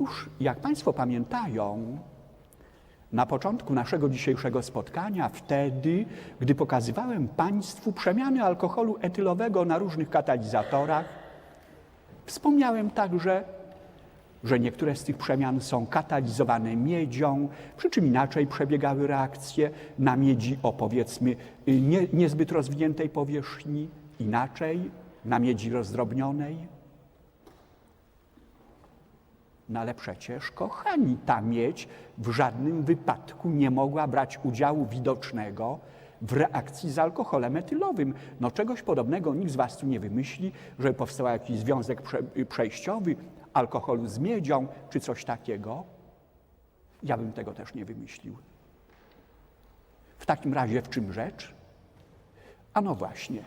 Otóż, jak Państwo pamiętają, na początku naszego dzisiejszego spotkania, wtedy, gdy pokazywałem Państwu przemiany alkoholu etylowego na różnych katalizatorach, wspomniałem także, że niektóre z tych przemian są katalizowane miedzią, przy czym inaczej przebiegały reakcje na miedzi o powiedzmy nie, niezbyt rozwiniętej powierzchni, inaczej na miedzi rozdrobnionej. No ale przecież, kochani, ta miedź w żadnym wypadku nie mogła brać udziału widocznego w reakcji z alkoholem etylowym. No czegoś podobnego nikt z Was tu nie wymyśli, że powstał jakiś związek prze, przejściowy alkoholu z miedzią, czy coś takiego. Ja bym tego też nie wymyślił. W takim razie w czym rzecz? A no właśnie.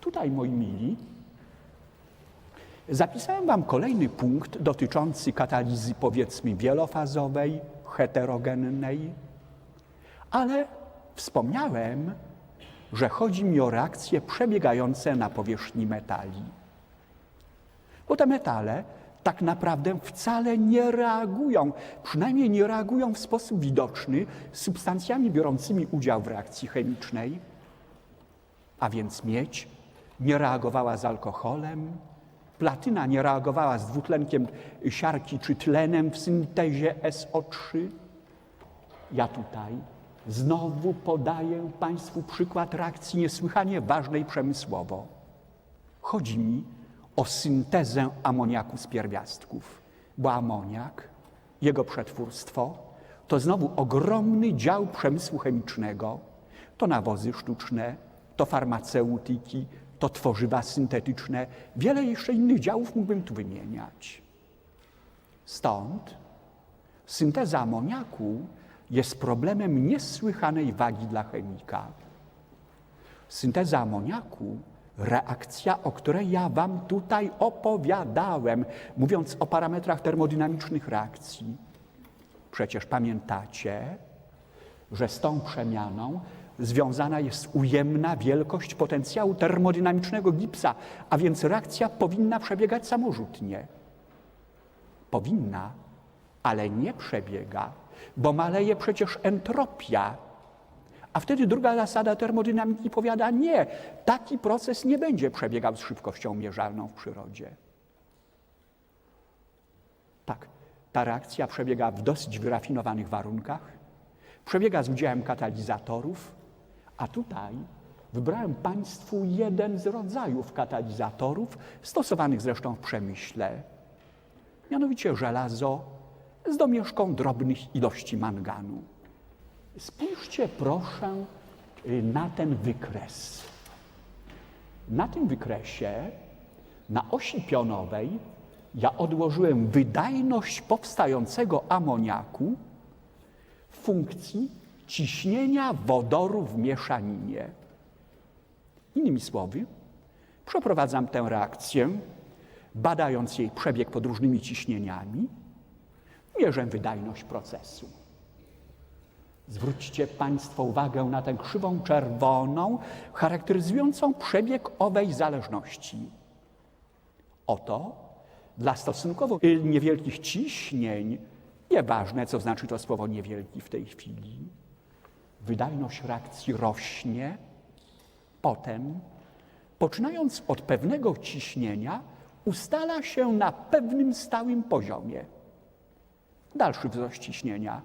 Tutaj, moi mili, Zapisałem Wam kolejny punkt dotyczący katalizy, powiedzmy, wielofazowej, heterogennej, ale wspomniałem, że chodzi mi o reakcje przebiegające na powierzchni metali. Bo te metale tak naprawdę wcale nie reagują, przynajmniej nie reagują w sposób widoczny z substancjami biorącymi udział w reakcji chemicznej, a więc miedź nie reagowała z alkoholem, Platyna nie reagowała z dwutlenkiem siarki czy tlenem w syntezie SO3. Ja tutaj znowu podaję Państwu przykład reakcji niesłychanie ważnej przemysłowo. Chodzi mi o syntezę amoniaku z pierwiastków, bo amoniak, jego przetwórstwo, to znowu ogromny dział przemysłu chemicznego, to nawozy sztuczne, to farmaceutyki, to tworzywa syntetyczne, wiele jeszcze innych działów mógłbym tu wymieniać. Stąd synteza amoniaku jest problemem niesłychanej wagi dla chemika. Synteza amoniaku, reakcja, o której ja Wam tutaj opowiadałem, mówiąc o parametrach termodynamicznych reakcji. Przecież pamiętacie, że z tą przemianą związana jest ujemna wielkość potencjału termodynamicznego gipsa, a więc reakcja powinna przebiegać samorzutnie. Powinna, ale nie przebiega, bo maleje przecież entropia. A wtedy druga zasada termodynamiki powiada nie, taki proces nie będzie przebiegał z szybkością mierzalną w przyrodzie. Tak, ta reakcja przebiega w dosyć wyrafinowanych warunkach, przebiega z udziałem katalizatorów, a tutaj wybrałem Państwu jeden z rodzajów katalizatorów, stosowanych zresztą w przemyśle, mianowicie żelazo z domieszką drobnych ilości manganu. Spójrzcie proszę y, na ten wykres. Na tym wykresie, na osi pionowej, ja odłożyłem wydajność powstającego amoniaku w funkcji ciśnienia wodoru w mieszaninie. Innymi słowy, przeprowadzam tę reakcję, badając jej przebieg pod różnymi ciśnieniami, mierzę wydajność procesu. Zwróćcie Państwo uwagę na tę krzywą czerwoną, charakteryzującą przebieg owej zależności. Oto dla stosunkowo niewielkich ciśnień, nieważne co znaczy to słowo niewielki w tej chwili, wydajność reakcji rośnie, potem, poczynając od pewnego ciśnienia, ustala się na pewnym stałym poziomie. Dalszy wzrost ciśnienia,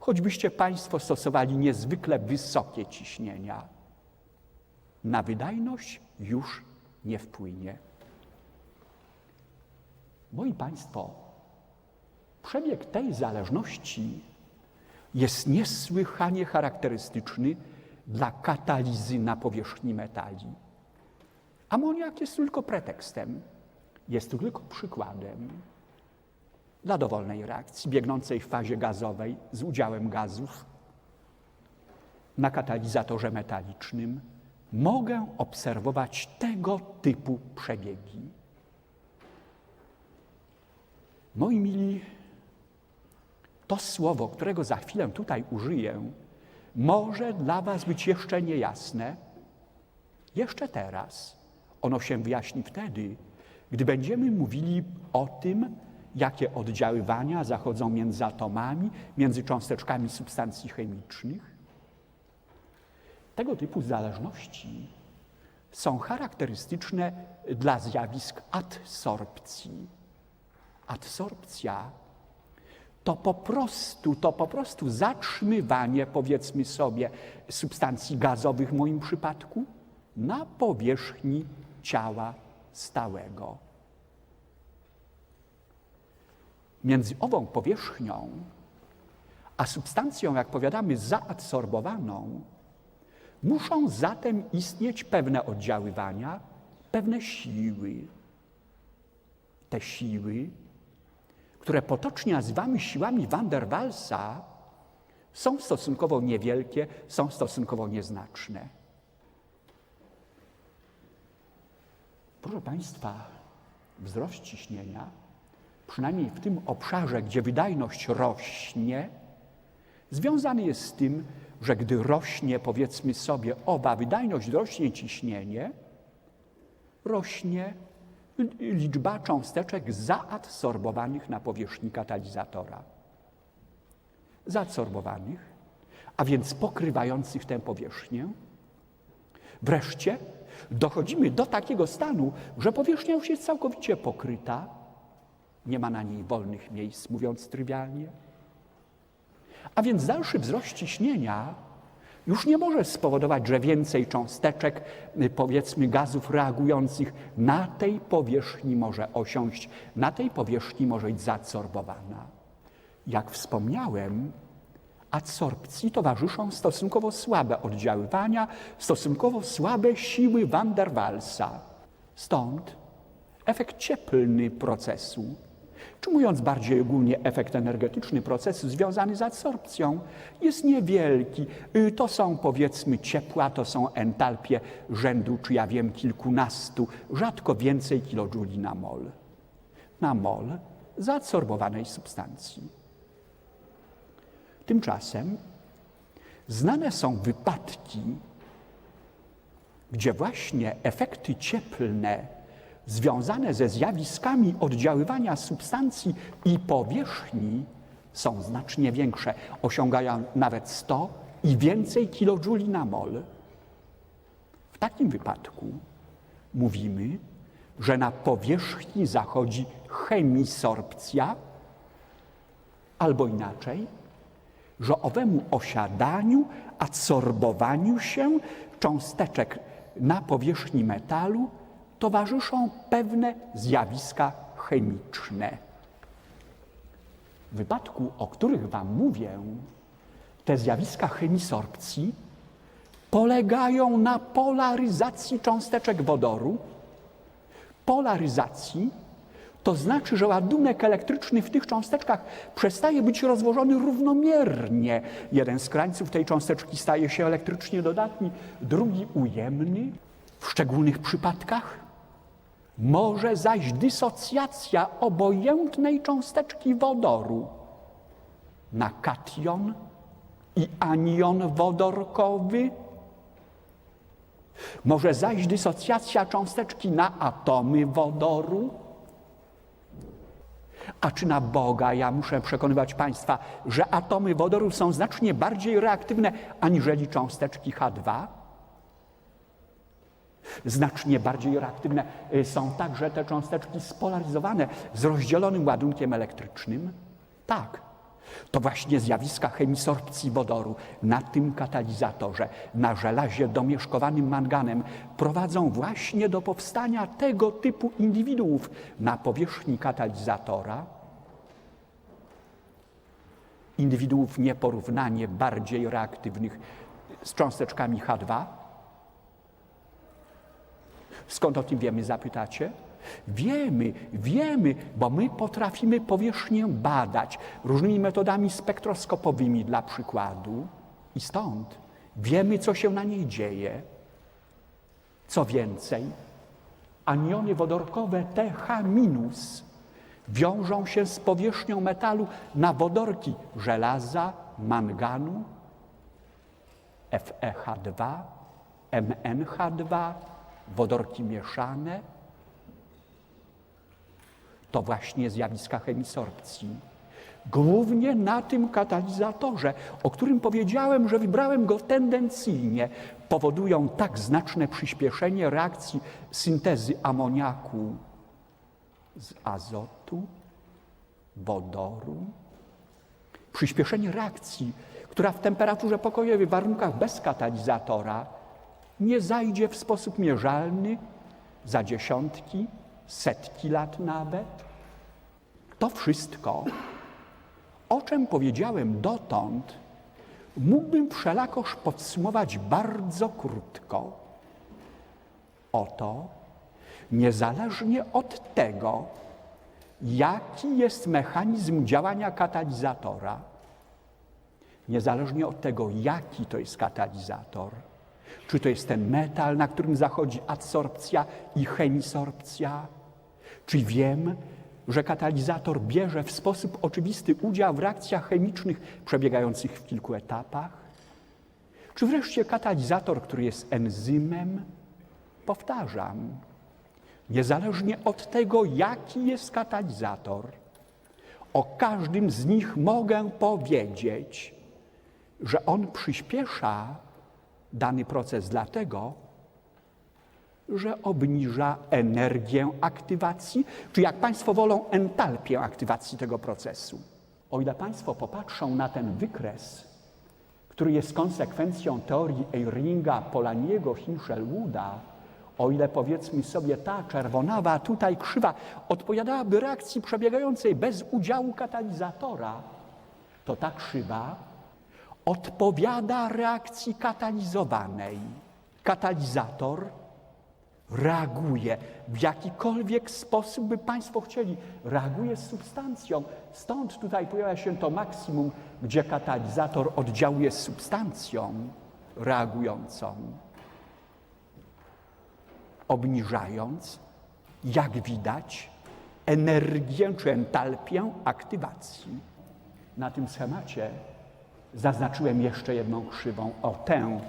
choćbyście Państwo stosowali niezwykle wysokie ciśnienia, na wydajność już nie wpłynie. Moi Państwo, przebieg tej zależności jest niesłychanie charakterystyczny dla katalizy na powierzchni metali. Amoniak jest tylko pretekstem, jest tylko przykładem dla dowolnej reakcji biegnącej w fazie gazowej z udziałem gazów na katalizatorze metalicznym mogę obserwować tego typu przebiegi. Moi mili, to słowo, którego za chwilę tutaj użyję, może dla Was być jeszcze niejasne. Jeszcze teraz. Ono się wyjaśni wtedy, gdy będziemy mówili o tym, jakie oddziaływania zachodzą między atomami, między cząsteczkami substancji chemicznych. Tego typu zależności są charakterystyczne dla zjawisk adsorpcji. Adsorpcja to po prostu, to po prostu zatrzymywanie, powiedzmy sobie, substancji gazowych w moim przypadku na powierzchni ciała stałego. Między ową powierzchnią a substancją, jak powiadamy, zaadsorbowaną, muszą zatem istnieć pewne oddziaływania, pewne siły. Te siły, które potocznie nazywamy siłami van der Waalsa, są stosunkowo niewielkie, są stosunkowo nieznaczne. Proszę Państwa, wzrost ciśnienia, przynajmniej w tym obszarze, gdzie wydajność rośnie, związany jest z tym, że gdy rośnie, powiedzmy sobie, oba wydajność, rośnie ciśnienie, rośnie liczba cząsteczek zaadsorbowanych na powierzchni katalizatora. Zaadsorbowanych, a więc pokrywających tę powierzchnię. Wreszcie dochodzimy do takiego stanu, że powierzchnia już jest całkowicie pokryta, nie ma na niej wolnych miejsc, mówiąc trywialnie. A więc dalszy wzrost ciśnienia już nie może spowodować, że więcej cząsteczek, powiedzmy gazów reagujących na tej powierzchni może osiąść, na tej powierzchni może być zaadsorbowana. Jak wspomniałem, adsorpcji towarzyszą stosunkowo słabe oddziaływania, stosunkowo słabe siły van der Waalsa. Stąd efekt cieplny procesu, czy mówiąc bardziej ogólnie, efekt energetyczny procesu związany z adsorpcją jest niewielki. Y, to są powiedzmy ciepła, to są entalpie rzędu, czy ja wiem, kilkunastu, rzadko więcej kilojuli na mol. Na mol zaadsorbowanej substancji. Tymczasem znane są wypadki, gdzie właśnie efekty cieplne związane ze zjawiskami oddziaływania substancji i powierzchni są znacznie większe, osiągają nawet 100 i więcej kilojuli na mol. W takim wypadku mówimy, że na powierzchni zachodzi chemisorpcja, albo inaczej, że owemu osiadaniu, adsorbowaniu się cząsteczek na powierzchni metalu towarzyszą pewne zjawiska chemiczne. W wypadku, o których Wam mówię, te zjawiska chemisorpcji polegają na polaryzacji cząsteczek wodoru. Polaryzacji to znaczy, że ładunek elektryczny w tych cząsteczkach przestaje być rozłożony równomiernie. Jeden z krańców tej cząsteczki staje się elektrycznie dodatni, drugi ujemny. W szczególnych przypadkach może zaś dysocjacja obojętnej cząsteczki wodoru na kation i anion wodorkowy. Może zaś dysocjacja cząsteczki na atomy wodoru. A czy na Boga ja muszę przekonywać Państwa, że atomy wodoru są znacznie bardziej reaktywne aniżeli cząsteczki H2? Znacznie bardziej reaktywne y, są także te cząsteczki spolaryzowane z rozdzielonym ładunkiem elektrycznym. Tak, to właśnie zjawiska chemisorpcji wodoru na tym katalizatorze, na żelazie domieszkowanym manganem prowadzą właśnie do powstania tego typu indywiduów na powierzchni katalizatora. Indywiduów nieporównanie bardziej reaktywnych z cząsteczkami H2, Skąd o tym wiemy, zapytacie? Wiemy, wiemy, bo my potrafimy powierzchnię badać różnymi metodami spektroskopowymi dla przykładu i stąd wiemy, co się na niej dzieje. Co więcej, aniony wodorkowe TH- wiążą się z powierzchnią metalu na wodorki żelaza, manganu, FeH2, MnH2, wodorki mieszane. to właśnie zjawiska chemisorpcji. Głównie na tym katalizatorze, o którym powiedziałem, że wybrałem go tendencyjnie, powodują tak znaczne przyspieszenie reakcji syntezy amoniaku z azotu, wodoru, przyspieszenie reakcji, która w temperaturze pokojowej, w warunkach bez katalizatora nie zajdzie w sposób mierzalny za dziesiątki, setki lat nawet. To wszystko, o czym powiedziałem dotąd, mógłbym wszelakoż podsumować bardzo krótko. Oto, niezależnie od tego, jaki jest mechanizm działania katalizatora, niezależnie od tego, jaki to jest katalizator, czy to jest ten metal, na którym zachodzi adsorpcja i chemisorpcja, czy wiem, że katalizator bierze w sposób oczywisty udział w reakcjach chemicznych przebiegających w kilku etapach, czy wreszcie katalizator, który jest enzymem, powtarzam, niezależnie od tego, jaki jest katalizator, o każdym z nich mogę powiedzieć, że on przyspiesza dany proces dlatego, że obniża energię aktywacji, czy jak Państwo wolą, entalpię aktywacji tego procesu. O ile Państwo popatrzą na ten wykres, który jest konsekwencją teorii Eyringa, Polaniego, Hinshelwooda, o ile powiedzmy sobie ta czerwonawa, tutaj krzywa, odpowiadałaby reakcji przebiegającej bez udziału katalizatora, to ta krzywa odpowiada reakcji katalizowanej. Katalizator reaguje w jakikolwiek sposób, by Państwo chcieli, reaguje z substancją. Stąd tutaj pojawia się to maksimum, gdzie katalizator oddziałuje z substancją reagującą, obniżając, jak widać, energię czy entalpię aktywacji. Na tym schemacie zaznaczyłem jeszcze jedną krzywą, o tę,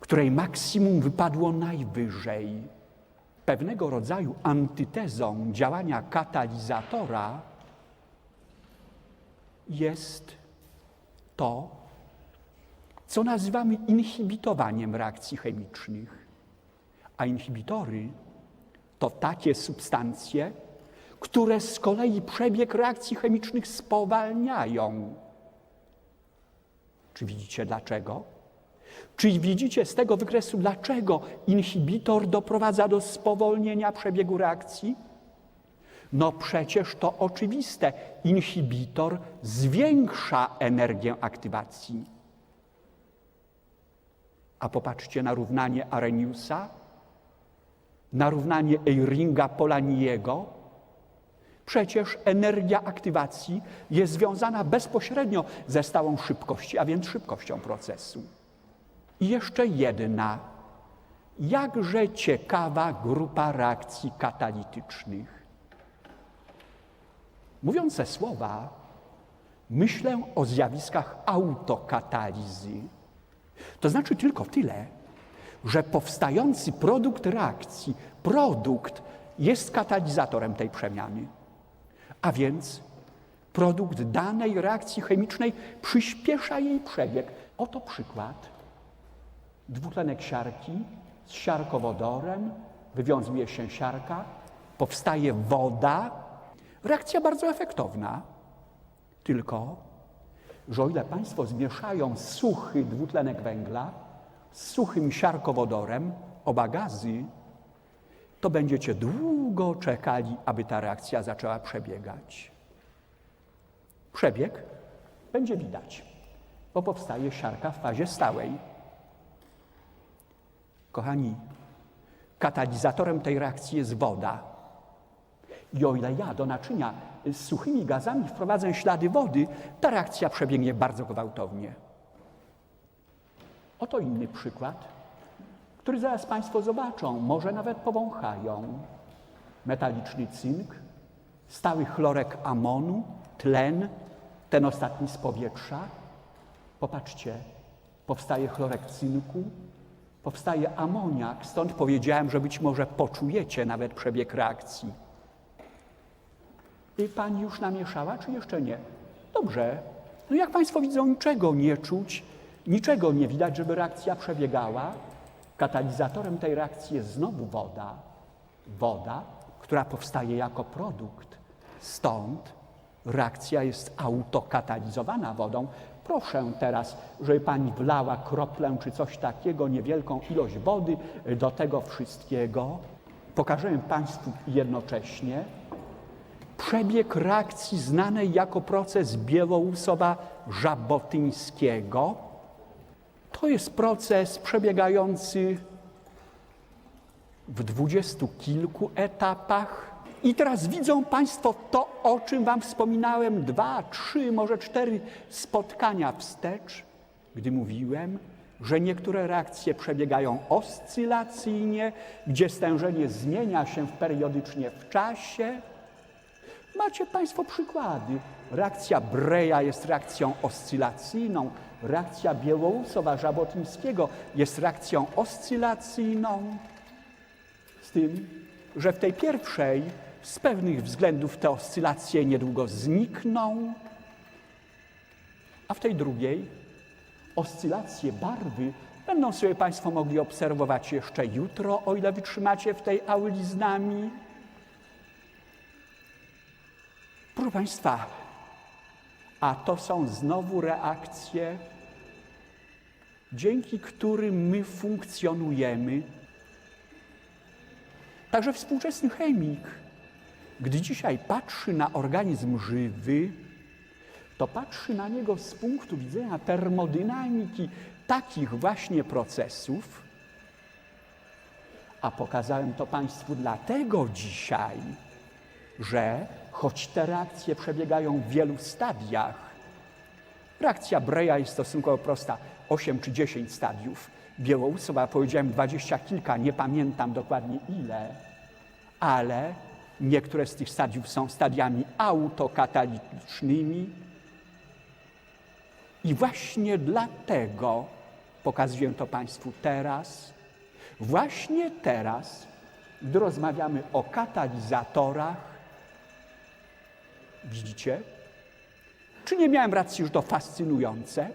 której maksimum wypadło najwyżej. Pewnego rodzaju antytezą działania katalizatora jest to, co nazywamy inhibitowaniem reakcji chemicznych. A inhibitory to takie substancje, które z kolei przebieg reakcji chemicznych spowalniają. Czy widzicie dlaczego? Czy widzicie z tego wykresu, dlaczego inhibitor doprowadza do spowolnienia przebiegu reakcji? No przecież to oczywiste. Inhibitor zwiększa energię aktywacji. A popatrzcie na równanie Arrheniusa, na równanie Eyringa Polaniego. Przecież energia aktywacji jest związana bezpośrednio ze stałą szybkością, a więc szybkością procesu. I jeszcze jedna, jakże ciekawa grupa reakcji katalitycznych. Mówiąc te słowa, myślę o zjawiskach autokatalizy. To znaczy tylko tyle, że powstający produkt reakcji, produkt jest katalizatorem tej przemiany. A więc produkt danej reakcji chemicznej przyspiesza jej przebieg. Oto przykład dwutlenek siarki z siarkowodorem, wywiązuje się siarka, powstaje woda. Reakcja bardzo efektowna. Tylko, że o ile Państwo zmieszają suchy dwutlenek węgla z suchym siarkowodorem, oba gazy, to będziecie długo czekali, aby ta reakcja zaczęła przebiegać. Przebieg będzie widać, bo powstaje siarka w fazie stałej. Kochani, katalizatorem tej reakcji jest woda. I o ile ja do naczynia z suchymi gazami wprowadzę ślady wody, ta reakcja przebiegnie bardzo gwałtownie. Oto inny przykład, który zaraz Państwo zobaczą, może nawet powąchają. Metaliczny cynk, stały chlorek amonu, tlen, ten ostatni z powietrza. Popatrzcie, powstaje chlorek cynku, powstaje amoniak, stąd powiedziałem, że być może poczujecie nawet przebieg reakcji. Y, Pani już namieszała, czy jeszcze nie? Dobrze. No jak Państwo widzą, niczego nie czuć, niczego nie widać, żeby reakcja przebiegała. Katalizatorem tej reakcji jest znowu woda. Woda, która powstaje jako produkt. Stąd reakcja jest autokatalizowana wodą. Proszę teraz, żeby Pani wlała kroplę czy coś takiego, niewielką ilość wody do tego wszystkiego. Pokażę Państwu jednocześnie przebieg reakcji znanej jako proces Bielousova-Żabotyńskiego. To jest proces przebiegający w dwudziestu kilku etapach. I teraz widzą Państwo to, o czym Wam wspominałem dwa, trzy, może cztery spotkania wstecz, gdy mówiłem, że niektóre reakcje przebiegają oscylacyjnie, gdzie stężenie zmienia się periodycznie w czasie. Macie Państwo przykłady. Reakcja Breja jest reakcją oscylacyjną, reakcja Biełousova-Żabotyńskiego jest reakcją oscylacyjną. Z tym, że w tej pierwszej z pewnych względów te oscylacje niedługo znikną, a w tej drugiej oscylacje barwy będą sobie Państwo mogli obserwować jeszcze jutro, o ile wytrzymacie w tej auli z nami. Proszę Państwa, a to są znowu reakcje, dzięki którym my funkcjonujemy. Także współczesny chemik, gdy dzisiaj patrzy na organizm żywy, to patrzy na niego z punktu widzenia termodynamiki takich właśnie procesów. A pokazałem to Państwu dlatego dzisiaj, że choć te reakcje przebiegają w wielu stadiach, reakcja Breja jest stosunkowo prosta, 8 czy 10 stadiów. Białousova powiedziałem dwadzieścia kilka, nie pamiętam dokładnie ile, ale niektóre z tych stadiów są stadiami autokatalitycznymi. I właśnie dlatego pokazuję to Państwu teraz, właśnie teraz, gdy rozmawiamy o katalizatorach, widzicie? Czy nie miałem racji, że to fascynujące?